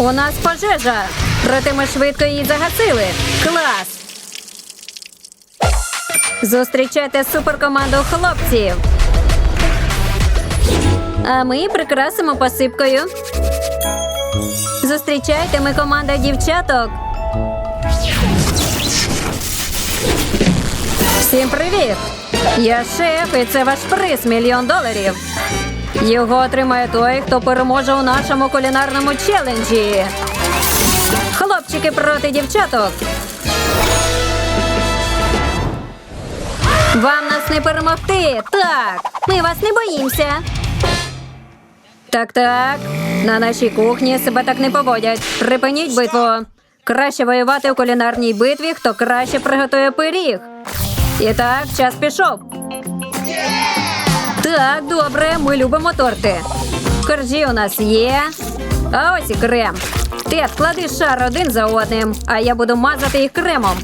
У нас пожежа. Проте ми швидко її загасили. Клас! Зустрічайте суперкоманду хлопців. А ми прикрасимо посипкою. Зустрічайте ми команда дівчаток. Всім привіт! Я шеф, і це ваш приз мільйон доларів. Його отримає той, хто переможе у нашому кулінарному челенджі. Хлопчики проти дівчаток. Вам нас не перемогти. Так, ми вас не боїмося. Так, так. На нашій кухні себе так не поводять. Припиніть битву. Краще воювати у кулінарній битві, хто краще приготує пиріг. І так, час пішов. Так, добре, ми любимо торти. Коржі у нас є. А ось і крем. Ти склади шар один за одним, а я буду мазати їх кремом.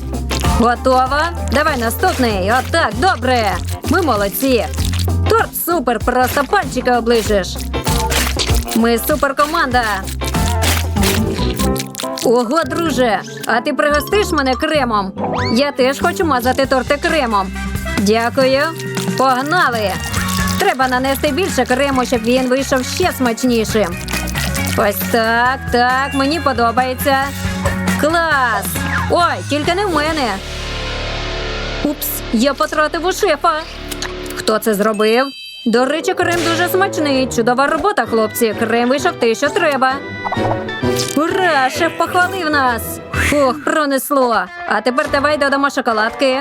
Готово? Давай наступний. Отак, добре. Ми молодці. Торт супер, просто пальчики оближеш. Ми суперкоманда. Ого, друже, а ти пригостиш мене кремом? Я теж хочу мазати торти кремом. Дякую. Погнали! Треба нанести більше крему, щоб він вийшов ще смачнішим. Ось так, так, мені подобається. Клас! Ой, тільки не в мене. Упс, я потратив у шефа. Хто це зробив? До речі, крем дуже смачний. Чудова робота, хлопці. Крем вийшов те, що треба. Ура! Шеф похвалив нас! Фух, пронесло. А тепер давай додамо шоколадки.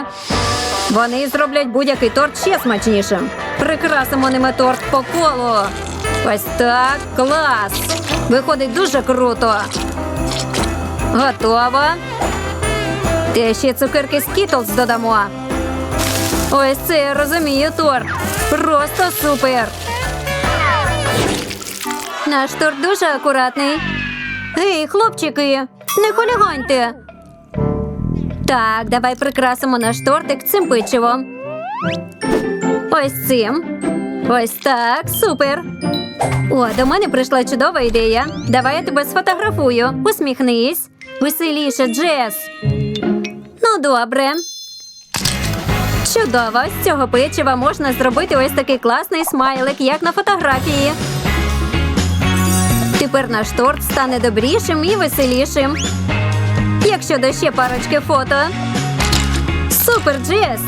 Вони зроблять будь-який торт ще смачнішим. Прикрасимо ними торт по колу. Ось так, клас! Виходить дуже круто. Готово. Те ще цукерки Skittles додамо. Ось це я розумію торт. Просто супер. Наш торт дуже акуратний. Гей, хлопчики, не хуліганьте. Так, давай прикрасимо наш тортик цим печивом. Ось цим. Ось так, супер. О, до мене прийшла чудова ідея. Давай я тебе сфотографую. Усміхнись. Веселіше, Джес. Ну, добре. Чудово, з цього печива можна зробити ось такий класний смайлик, як на фотографії. Тепер наш торт стане добрішим і веселішим. Якщо до ще парочки фото. Супер, Джес!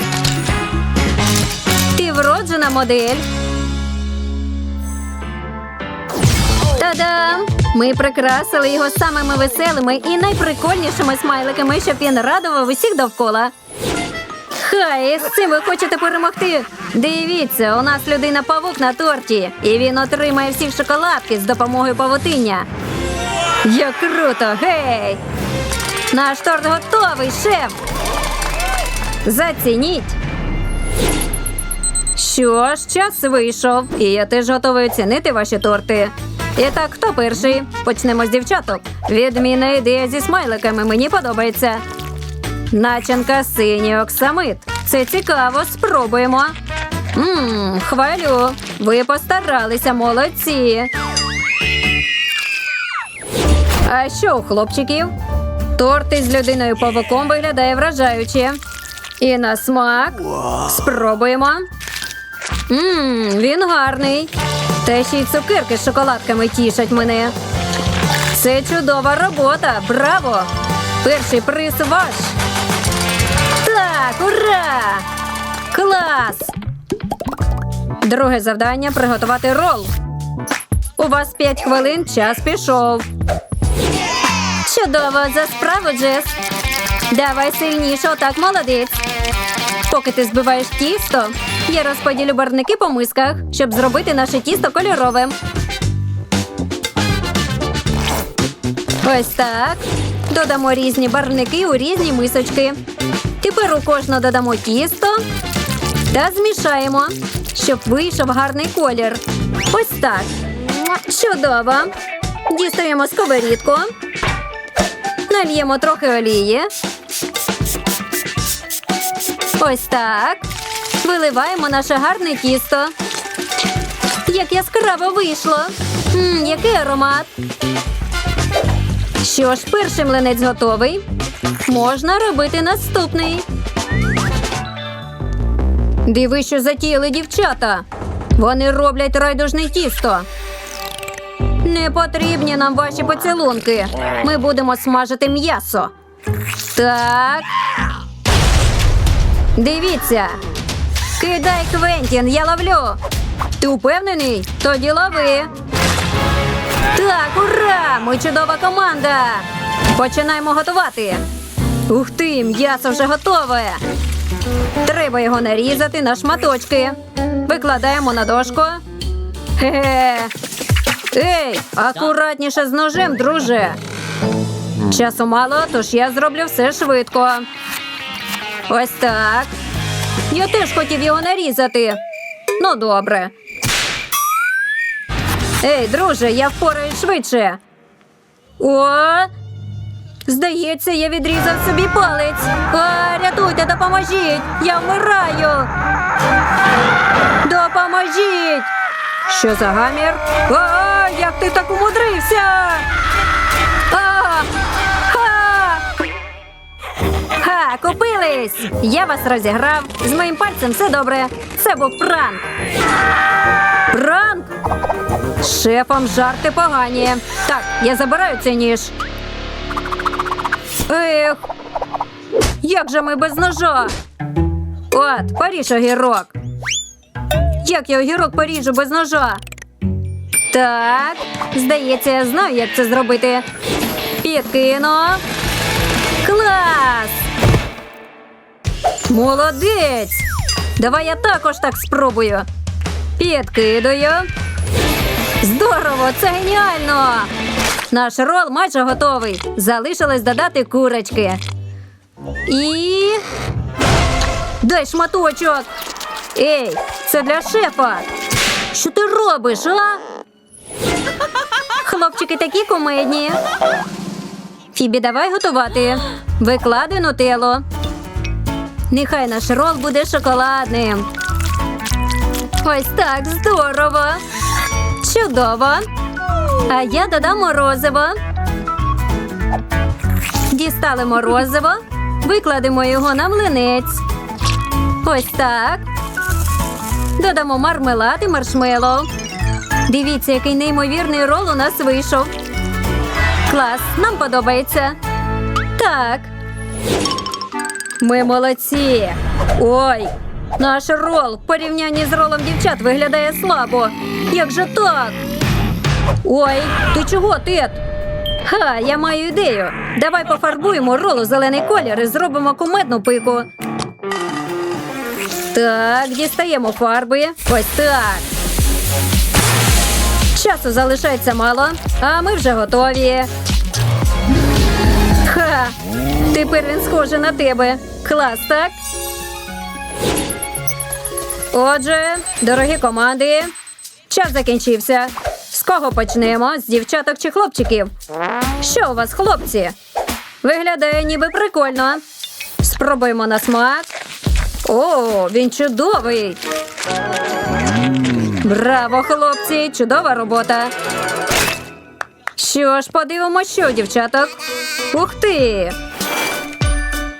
Ти вроджена модель. Та-дам! Ми прикрасили його самими веселими і найприкольнішими смайликами, щоб він радував усіх довкола. Хай, з цим ви хочете перемогти. Дивіться, у нас людина павук на торті, і він отримає всі шоколадки з допомогою павутиння. Як круто, гей! Наш торт готовий, шеф. Зацініть. Що ж, час вийшов, і я теж готовий оцінити ваші торти. І так, хто перший? Почнемо з дівчаток. Відмінна ідея зі смайликами мені подобається. Начинка синій оксамит. Це цікаво, спробуємо. Мм, хвалю. Ви постаралися, молодці. А що у хлопчиків? Торт із людиною павуком виглядає вражаюче. І на смак. Спробуємо. Мм, він гарний. Та ще й цукерки з шоколадками тішать мене. Це чудова робота. Браво! Перший приз ваш. Так, ура! Клас! Друге завдання приготувати рол. У вас 5 хвилин, час пішов. Чудово, за справу, Джес. Давай сильніше, отак молодець. Поки ти збиваєш тісто, я розподілю барвники по мисках, щоб зробити наше тісто кольоровим. Ось так. Додамо різні барвники у різні мисочки. Тепер у кожну додамо тісто та змішаємо, щоб вийшов гарний колір. Ось так. Чудово. Дістаємо сковорідку. Нальємо трохи олії. Ось так. Виливаємо наше гарне тісто. Як яскраво вийшло. Мм, який аромат. Що ж, перший млинець готовий. Можна робити наступний. Диви, що затіяли дівчата. Вони роблять райдужне тісто. Не потрібні нам ваші поцілунки. Ми будемо смажити м'ясо. Так. Дивіться. Кидай Квентін, я ловлю. Ти упевнений? Тоді лови. Так, ура! Ми чудова команда. Починаємо готувати. Ух ти, м'ясо вже готове. Треба його нарізати на шматочки. Викладаємо на дошку. Хе-хе. Ей, акуратніше з ножем, друже. Часу мало, тож я зроблю все швидко. Ось так. Я теж хотів його нарізати. Ну, добре. Ей, друже, я впораюсь швидше. О! Здається, я відрізав собі палець. А, рятуйте, допоможіть! Я вмираю. Допоможіть! Що за гамір? А, як ти так умудрився? А, ха! Ха, купились! Я вас розіграв. З моїм пальцем все добре. Це був пранк. Пранк? З Шефом жарти погані. Так, я забираю цей ніж. Ех, як же ми без ножа? От, поріж огірок. Як я огірок поріжу без ножа? Так, здається, я знаю, як це зробити. Підкину. Клас! Молодець! Давай я також так спробую. Підкидаю. Здорово, це геніально! Наш рол майже готовий. Залишилось додати курочки. І. Дай шматочок. Ей, це для шефа. Що ти робиш, а? Хлопчики такі кумедні. Фібі, давай готувати. Викладуй нутелло. Нехай наш рол буде шоколадним. Ось так здорово. Чудово. А я додам морозиво. Дістали морозиво, викладемо його на млинець. Ось так. Додамо мармелад і маршмеллоу. Дивіться, який неймовірний рол у нас вийшов. Клас, нам подобається. Так. Ми молодці. Ой, наш рол в порівнянні з ролом дівчат виглядає слабо. Як же так? Ой, ти чого, Тед? Ха, я маю ідею. Давай пофарбуємо рол у зелений колір і зробимо кумедну пику. Так, дістаємо фарби. Ось так. Часу залишається мало, а ми вже готові. Ха! Тепер він схожий на тебе. Клас, так? Отже, дорогі команди, час закінчився. З кого почнемо? З дівчаток чи хлопчиків? Що у вас, хлопці? Виглядає ніби прикольно. Спробуємо на смак. О, він чудовий. Браво, хлопці! Чудова робота. Що ж, подивимося, що дівчаток. Ух ти!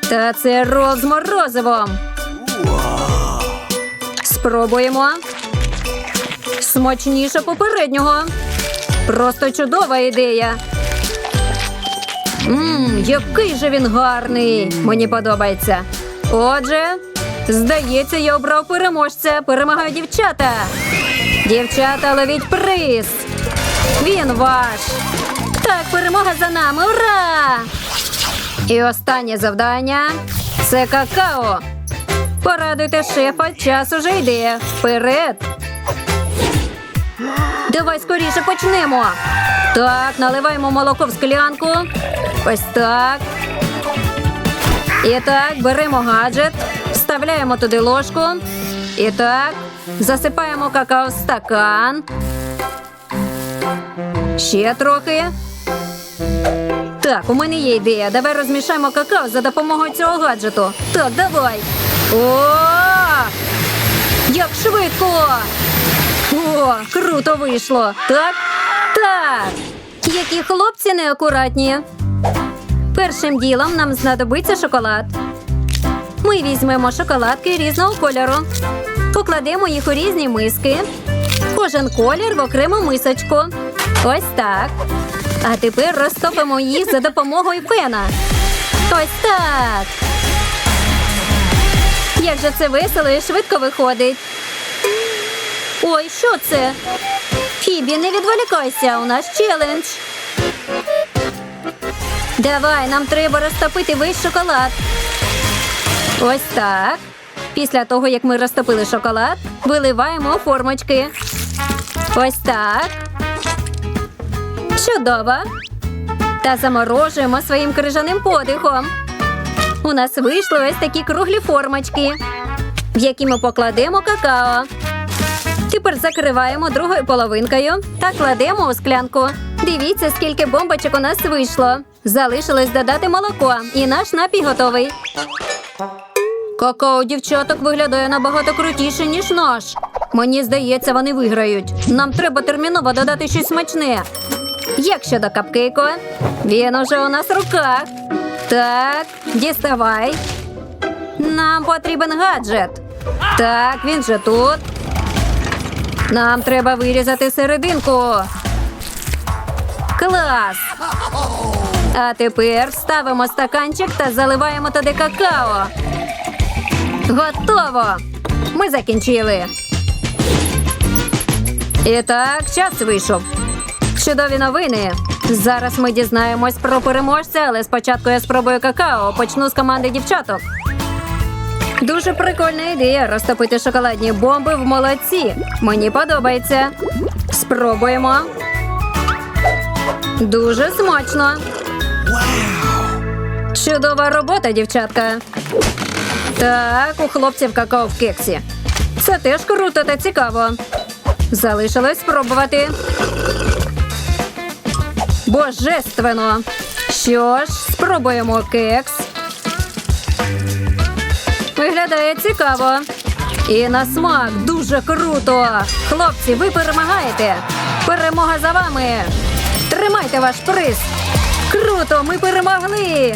Та це рол морозивом. Спробуємо. Смачніше попереднього. Просто чудова ідея. Мм, який же він гарний. Мені подобається. Отже, здається, я обрав переможця. Перемагають дівчата. Дівчата, ловіть приз. Він ваш. Так, перемога за нами. Ура! І останнє завдання це какао. Порадуйте шефа, час уже йде. Вперед. Давай скоріше почнемо. Так, наливаємо молоко в склянку. Ось так. І так, беремо гаджет, вставляємо туди ложку. І так, засипаємо какао в стакан. Ще трохи. Так, у мене є ідея. Давай розмішаємо какао за допомогою цього гаджету. Так, давай. О! Як швидко! О, круто вийшло. Так? Так. Які хлопці неакуратні. Першим ділом нам знадобиться шоколад. Ми візьмемо шоколадки різного кольору, покладемо їх у різні миски. Кожен колір в окрему мисочку. Ось так. А тепер розтопимо їх за допомогою фена. Ось так. Як же це весело і швидко виходить. Ой, що це? Фібі, не відволікайся, у нас челендж. Давай, нам треба розтопити весь шоколад. Ось так. Після того, як ми розтопили шоколад, виливаємо формочки. Ось так. Чудово. Та заморожуємо своїм крижаним подихом. У нас вийшли ось такі круглі формочки, в які ми покладемо какао. Тепер закриваємо другою половинкою та кладемо у склянку. Дивіться, скільки бомбочок у нас вийшло. Залишилось додати молоко, і наш напій готовий. Какао дівчаток виглядає набагато крутіше, ніж наш. Мені здається, вони виграють. Нам треба терміново додати щось смачне. Як щодо капкейку? Він уже у нас в руках. Так, діставай. Нам потрібен гаджет. Так, він же тут. Нам треба вирізати серединку. Клас! А тепер ставимо стаканчик та заливаємо туди какао. Готово! Ми закінчили. І так, час вийшов. Чудові новини. Зараз ми дізнаємось про переможця, але спочатку я спробую какао. Почну з команди дівчаток. Дуже прикольна ідея розтопити шоколадні бомби в молоці. Мені подобається. Спробуємо. Дуже смачно. Чудова робота, дівчатка. Так, у хлопців какао в кексі. Це теж круто та цікаво. Залишилось спробувати. Божественно. Що ж, спробуємо кекс. Виглядає цікаво. І на смак дуже круто. Хлопці, ви перемагаєте. Перемога за вами. Тримайте ваш приз. Круто, ми перемогли.